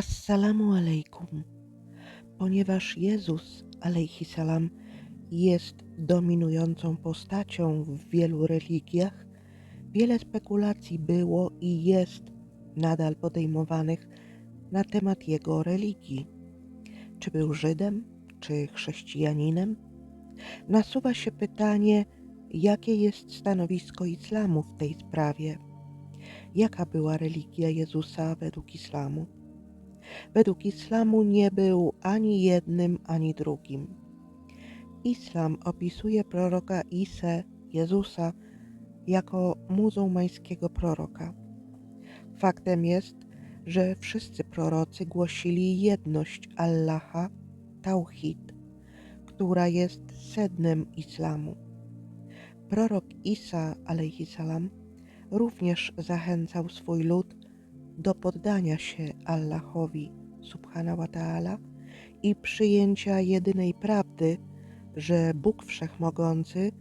Assalamu alaikum. Ponieważ Jezus salam jest dominującą postacią w wielu religiach, wiele spekulacji było i jest nadal podejmowanych na temat jego religii. Czy był Żydem, czy chrześcijaninem? Nasuwa się pytanie, jakie jest stanowisko islamu w tej sprawie. Jaka była religia Jezusa według islamu? Według islamu nie był ani jednym, ani drugim. Islam opisuje proroka Isę, Jezusa, jako muzułmańskiego proroka. Faktem jest, że wszyscy prorocy głosili jedność Allaha, tauhid, która jest sednem islamu. Prorok Isa salam również zachęcał swój lud do poddania się Allahowi subhanahu wa ta'ala i przyjęcia jedynej prawdy, że Bóg Wszechmogący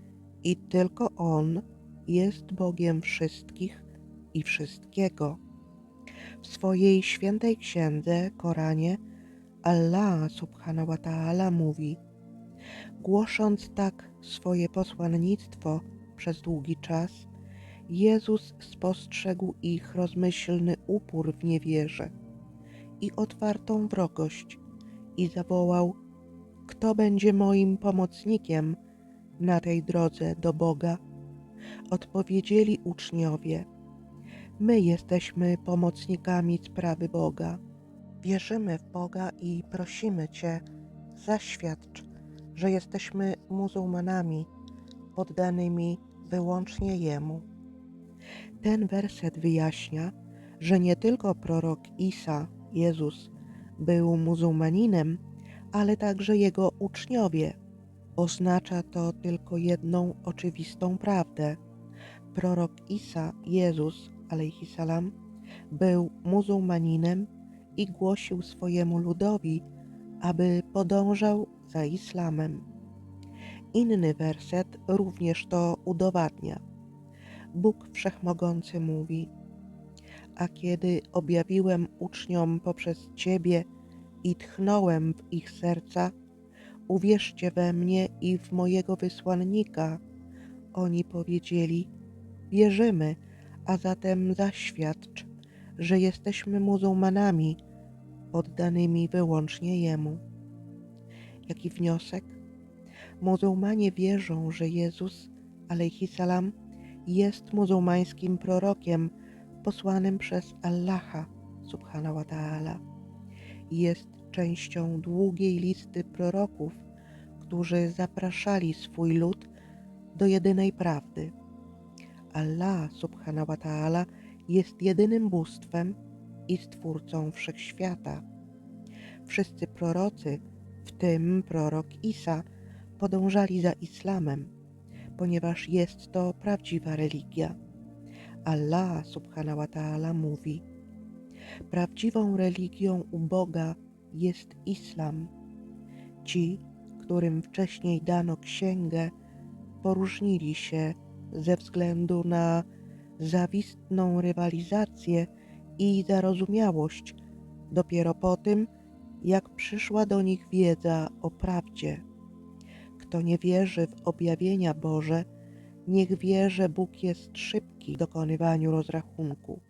i tylko On jest Bogiem wszystkich i wszystkiego. W swojej świętej księdze, Koranie, Allah subhanahu wa ta'ala mówi Głosząc tak swoje posłannictwo przez długi czas, Jezus spostrzegł ich rozmyślny upór w niewierze i otwartą wrogość i zawołał: Kto będzie moim pomocnikiem na tej drodze do Boga? Odpowiedzieli uczniowie: My jesteśmy pomocnikami sprawy Boga. Wierzymy w Boga i prosimy Cię, zaświadcz, że jesteśmy muzułmanami poddanymi wyłącznie Jemu. Ten werset wyjaśnia, że nie tylko prorok Isa, Jezus, był muzułmaninem, ale także jego uczniowie. Oznacza to tylko jedną oczywistą prawdę. Prorok Isa, Jezus, salam, był muzułmaninem i głosił swojemu ludowi, aby podążał za islamem. Inny werset również to udowadnia. Bóg Wszechmogący mówi: A kiedy objawiłem uczniom poprzez Ciebie i tchnąłem w ich serca, uwierzcie we mnie i w mojego wysłannika. Oni powiedzieli: Wierzymy, a zatem zaświadcz, że jesteśmy muzułmanami poddanymi wyłącznie Jemu. Jaki wniosek? Muzułmanie wierzą, że Jezus, salam, jest muzułmańskim prorokiem posłanym przez Allaha, subhanahu wa ta'ala. Jest częścią długiej listy proroków, którzy zapraszali swój lud do jedynej prawdy. Allah, subhanahu wa ta'ala, jest jedynym bóstwem i stwórcą wszechświata. Wszyscy prorocy, w tym prorok Isa, podążali za islamem, ponieważ jest to prawdziwa religia. Allah subhanahu wa ta'ala mówi: Prawdziwą religią u Boga jest islam. Ci, którym wcześniej dano księgę, poróżnili się ze względu na zawistną rywalizację i zarozumiałość dopiero po tym, jak przyszła do nich wiedza o prawdzie. Kto nie wierzy w objawienia Boże, niech wie, że Bóg jest szybki w dokonywaniu rozrachunku.